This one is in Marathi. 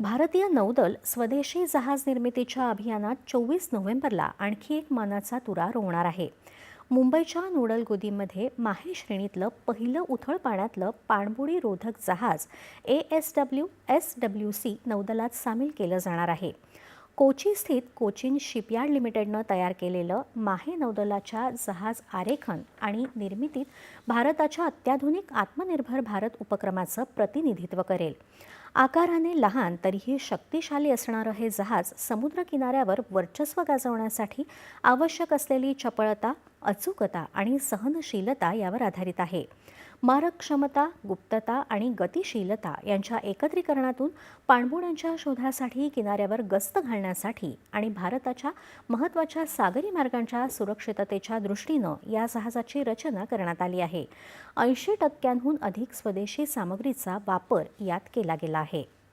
भारतीय नौदल स्वदेशी जहाज निर्मितीच्या अभियानात चोवीस नोव्हेंबरला आणखी एक मानाचा तुरा रोवणार आहे. मुंबईच्या नोडल गोदीमध्ये माहे श्रेणीतलं पहिलं उथळ पाण्यातलं पाणबुडी रोधक जहाज A S W S W C नौदलात सामील केलं जाणार आहे. कोची स्थित कोचिन शिपयार्ड लिमिटेडनं तयार केलेलं माहे नौदलाच्या जहाज आरेखन आणि निर्मितीत भारताच्या अत्याधुनिक आत्मनिर्भर भारत उपक्रमाचं प्रतिनिधित्व करेल. आकाराने लहान तरीही शक्तिशाली असणारं हे जहाज समुद्रकिनाऱ्यावर वर्चस्व गाजवण्यासाठी आवश्यक असलेली चपळता अचूकता आणि सहनशीलता यावर आधारित आहे. मारक क्षमता गुप्तता आणि गतिशीलता यांच्या एकत्रीकरणातून पाणबुड्यांच्या शोधासाठी किनाऱ्यावर गस्त घालण्यासाठी आणि भारताच्या महत्त्वाच्या सागरी मार्गांच्या सुरक्षिततेच्या दृष्टीनं या जहाजाची रचना करण्यात आली आहे. ऐंशी टक्क्यांहून अधिक स्वदेशी सामग्रीचा वापर यात केला गेला आहे.